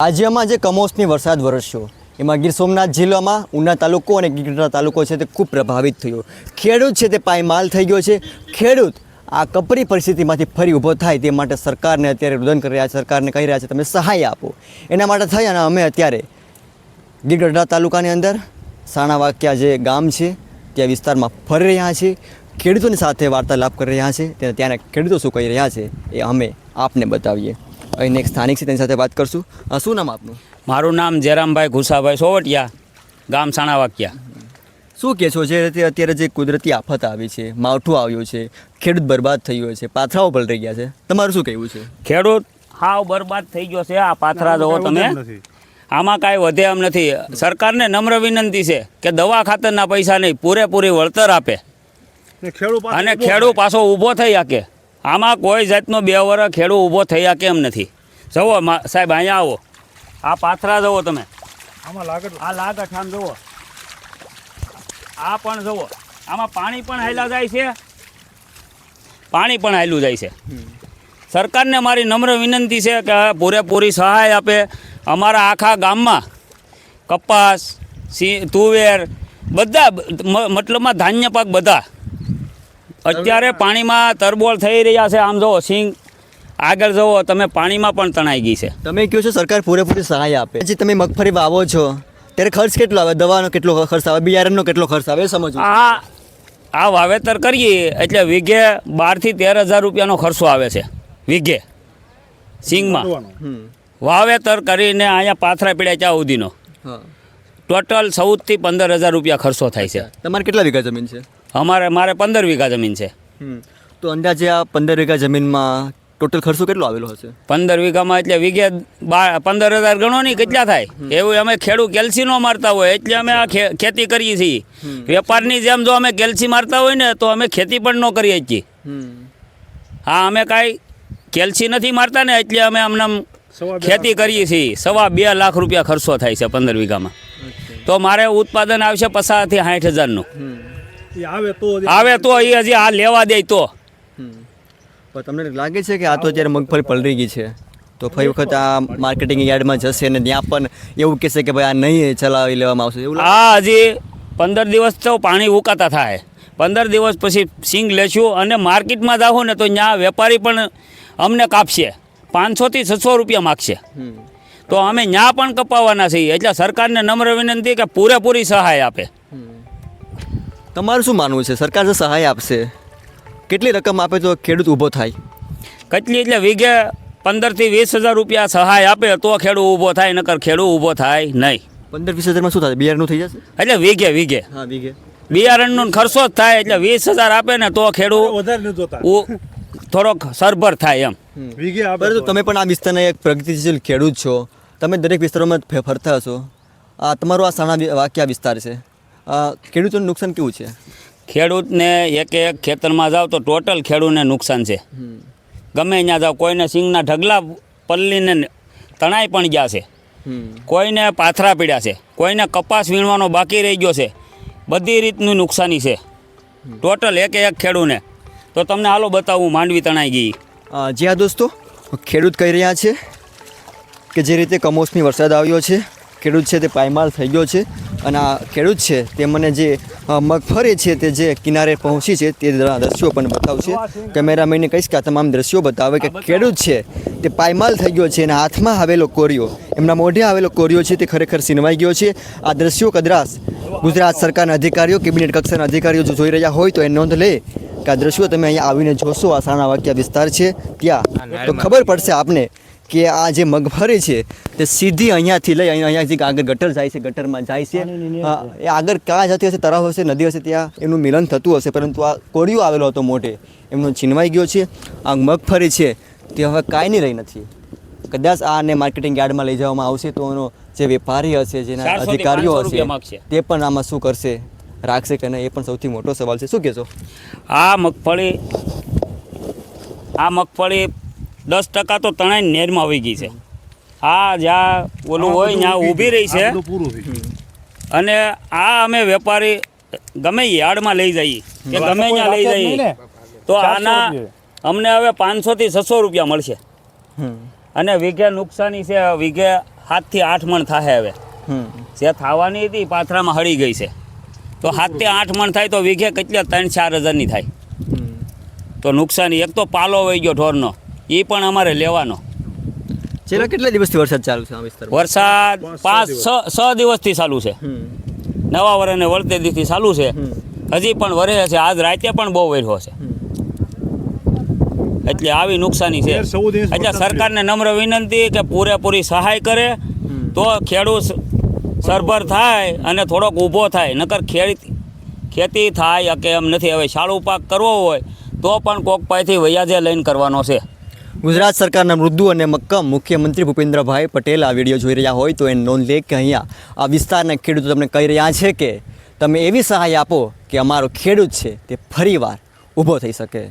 રાજ્યમાં જે કમોસમી વરસાદ વરસ્યો, એમાં ગીર સોમનાથ જિલ્લામાં ઉના તાલુકો અને ગીરના તાલુકો છે તે ખૂબ પ્રભાવિત થયો. ખેડૂત છે તે પાયમાલ થઈ ગયો છે. ખેડૂત આ કપરી પરિસ્થિતિમાંથી ફરી ઊભો થાય તે માટે સરકારને અત્યારે રુદન કરી રહ્યા છે, સરકારને કહી રહ્યા છે, તમે સહાય આપો. એના માટે થઈ અને અમે અત્યારે ગીરગઢડા તાલુકાની અંદર સાણાવાક્યા જે ગામ છે, ત્યાં વિસ્તારમાં ફરી રહ્યા છે ખેડૂતોની સાથે વાર્તાલાપ કરી રહ્યા છે ત્યારે ત્યાંના ખેડૂતો શું કહી રહ્યા છે એ અમે આપને બતાવીએ. અહીં એક સ્થાનિક છે તેની સાથે વાત કરશું. શું નામ આપનું? મારું નામ જયરામભાઈ ઘુસાભાઈ સોવટિયા ગામ સાણાવાકિયા. શું કહેશો જે અત્યારે જે કુદરતી આફત આવી છે માવઠું આવ્યું છે ખેડૂત બરબાદ થઈ ગયો છે પાથરાઓ પલટી ગયા છે. તમારું શું કહેવું છે? ખેડૂત હાવ બરબાદ થઈ ગયો છે આ પાથરા જોવો તમે. આમાં કાંઈ વધે એમ નથી. સરકારને નમ્ર વિનંતી છે કે દવા ખાતરના પૈસા નહીં પૂરેપૂરી વળતર આપે. અને ખેડૂત પાછો ઊભો થઈ શકે. આમાં કોઈ જાતનો બે વર્ષ ખેડૂ ઊભો થયા કેમ નથી? જવો સાહેબ અહીંયા આવો. આ પાથરા જવો તમે. આમાં લાગત આ લાગ આમ જુઓ. આ પણ જવો આમાં પાણી પણ હાલ્યા જાય છે. પાણી પણ હાલ્યું જાય છે. સરકારને મારી નમ્ર વિનંતી છે કે પૂરેપૂરી સહાય આપે. અમારા આખા ગામમાં કપાસ સી તુવેર બધા મતલબમાં ધાન્ય પાક બધા અત્યારે પાણીમાં તરબોળ થઈ રહ્યા છે. આમ જુઓ સિંગ આગળ જુઓ તમે પાણીમાં પણ તણાઈ ગઈ છે. તમે કહો છો સરકાર પૂરેપૂરી સહાય આપે. જે તમે મગફળી વાવો છો ત્યારે ખર્ચ કેટલો આવે? દવાનો કેટલો ખર્ચ આવે? બિયારણનો કેટલો ખર્ચ આવે? સમજો. આ આ વાવેતર કરીએ એટલે વીઘે બારથી તેર હજાર રૂપિયાનો ખર્ચો આવે છે. વીઘે. સિંગમાં વાવેતર કરીને અહીંયા પાથરા પીડ્યા ચા સુધીનો? ટોટલ ચૌદથી પંદર હજાર રૂપિયા ખર્ચો થાય છે. તમારે કેટલા વીઘા જમીન છે? અમારે મારે પંદર વીઘા જમીન છે. તો અંદાજે આ પંદર વીઘા જમીનમાં ટોટલ ખર્ચો કેટલો આવેલો હશે? પંદર વીઘામાં એટલે વીઘે બા પંદર હજાર ગણો નહીં કેટલા થાય? એવું અમે ખેડૂત કેલ્સી નો મારતા હોય એટલે અમે આ ખેતી કરીએ છીએ. વેપારની જેમ જો અમે કેલ્સી મારતા હોય ને તો અમે ખેતી પણ ન કરીએ છીએ. હા અમે કાંઈ કેલ્સી નથી મારતા ને એટલે અમે અમને ખેતી કરીએ છીએ. સવા બે લાખ રૂપિયા ખર્ચો થાય છે પંદર વીઘામાં. તો મારે ઉત્પાદન આવશે પચાસથી સાઠ હજારનું. આવે તો આવે તો એ હજી આ લેવા દે તો. પણ તમને લાગે છે કે આ તો અત્યારે મગફળી પલળી ગઈ છે તો ફરી વખત આ માર્કેટિંગ યાર્ડમાં જશે ને ત્યાં પણ એવું કહેશે કે ભાઈ આ નહીં ચલાવી લેવામાં આવશે એવું આ હજી પંદર દિવસ તો પાણી ઉકાતા થાય. પંદર દિવસ પછી સિંગ લેશું અને માર્કેટમાં જાઓ ને તો ત્યાં વેપારી પણ અમને કાપશે. પાંચસોથી છસો રૂપિયા માગશે. તો અમે ત્યાં પણ કપાવવાના છીએ. એટલે સરકારને નમ્ર વિનંતી કે પૂરેપૂરી સહાય આપે. તમારું શું માનવું છે? સરકાર જો સહાય આપશે કેટલી રકમ આપે તો ખેડૂત ઊભો થાય? કેટલી એટલે વીઘે પંદરથી વીસ હજાર રૂપિયા સહાય આપે તો ખેડૂત ઊભો થાય નકર ખેડૂત ઊભો થાય નહીં. પંદર વીસ હજારમાં શું થાય બિયારણનું થઈ જશે? એટલે વીઘે વીઘે. હા વીઘે. બિયારણનો ખર્ચો જ થાય એટલે વીસ હજાર આપે ને તો ખેડૂત વધારે થોડોક સરભર થાય એમ. વીઘે આપે તો. તમે પણ આ વિસ્તારના એક પ્રગતિશીલ ખેડૂત છો. તમે દરેક વિસ્તારોમાં ફે- ફરતા હશો આ તમારો આ સાણા વાક્ય વિસ્તાર છે. ખેડૂતોનું નુકસાન કેવું છે? ખેડૂતને એક એક ખેતરમાં જાઓ તો ટોટલ ખેડૂતને નુકસાન છે. ગમે ત્યાં જાઓ કોઈને સિંગના ઢગલા પલ્લીને તણાઈ પણ ગયા છે. કોઈને પાથરા પીડ્યા છે. કોઈને કપાસ વીણવાનો બાકી રહી ગયો છે. બધી રીતનું નુકસાની છે. ટોટલ એક એક ખેડૂને. તો તમને હાલો બતાવું માંડવી તણાઈ ગઈ. જી હા દોસ્તો ખેડૂત કહી રહ્યા છે કે જે રીતે કમોસમી વરસાદ આવ્યો છે ખેડૂત છે તે પાયમાલ થઈ ગયો છે. અને આ ખેડૂત છે તે મને જે મગફળી છે તે જે કિનારે પહોંચી છે તે દ્રશ્યો પણ બતાવશે. કેમેરામેનને કહીશ કે આ તમામ દ્રશ્યો બતાવે કે ખેડૂત છે તે પાયમાલ થઈ ગયો છે અને હાથમાં આવેલો કોરિયો એમના મોઢે આવેલો કોરિયો છે તે ખરેખર સીનવાઈ ગયો છે. આ દ્રશ્યો કદરાસ ગુજરાત સરકારના અધિકારીઓ કેબિનેટ કક્ષાના અધિકારીઓ જો જોઈ રહ્યા હોય તો એ નોંધ લે કે આ દ્રશ્યો તમે અહીંયા આવીને જોશો. આ સાણા વાક્યા વિસ્તાર છે ત્યાં. તો ખબર પડશે આપને કે આ જે મગફળી છે તે સીધી અહીંયાથી લઈ અહીંયા અહીંયાથી આગળ ગટર જાય છે ગટરમાં જાય છે. એ આગળ ક્યાં જતી હશે તળાવ હશે નદી હશે ત્યાં એનું મિલન થતું હશે પરંતુ આ કોળિયો આવેલો હતો મોઢે એમનો છીનવાઈ ગયો છે. આ મગફળી છે. તે હવે કાંઈ નહીં રહી નથી. કદાચ આને માર્કેટિંગ યાર્ડમાં લઈ જવામાં આવશે તો એનો જે વેપારી હશે જેના અધિકારીઓ હશે તે પણ આમાં શું કરશે રાખશે કે નહીં એ પણ સૌથી મોટો સવાલ છે. શું કહેશો? આ મગફળી આ મગફળી દસ ટકા તો તણાઈ નેરમાં આવી ગઈ છે. આ જ્યાં ઓલું હોય ત્યાં ઊભી રહી છે. અને આ અમે વેપારી ગમે યાર્ડમાં લઈ જઈએ. કે ગમે ત્યાં લઈ જઈએ. તો આના અમને હવે પાંચસોથી છસો રૂપિયા મળશે. અને વીઘે નુકસાની છે વીઘે સાતથી આઠ મણ થાય હવે. જે થવાની હતી પાથરામાં હળી ગઈ છે. તો સાતથી આઠ મણ થાય તો વીઘે કેટલા? ત્રણ ચાર હજારની થાય. તો નુકસાની એક તો પાલો વહી ગયો ઢોરનો. એ પણ અમારે લેવાનો. છેલ્લા કેટલા દિવસથી વરસાદ ચાલુ છે આ વિસ્તારમાં? વરસાદ પાંચ છ છ દિવસથી ચાલુ છે. નવા વર્ષને વળતે દીથી ચાલુ છે. હજી પણ વરે છે. આજ રાતે પણ બહુ વેઠો છે. એટલે આવી નુકસાની છે. એટલે સરકારને નમ્ર વિનંતી કે પૂરેપૂરી સહાય કરે. તો ખેડૂત સરભર થાય અને થોડોક ઊભો થાય. નકર ખેડી ખેતી થાય કે એમ નથી. હવે શાળુ પાક કરવો હોય તો પણ કોક પાસેથી વૈયાજે લઈને કરવાનો છે. ગુજરાત સરકારના મૃદુ અને મક્કમ મુખ્યમંત્રી ભૂપેન્દ્રભાઈ પટેલ આ વીડિયો જોઈ રહ્યા હોય તો એ નોંધ લે કે અહીંયા આ વિસ્તારના ખેડૂતો તમને કહી રહ્યા છે કે તમે એવી સહાય આપો કે અમારો ખેડૂત છે તે ફરીવાર ઊભો થઈ શકે.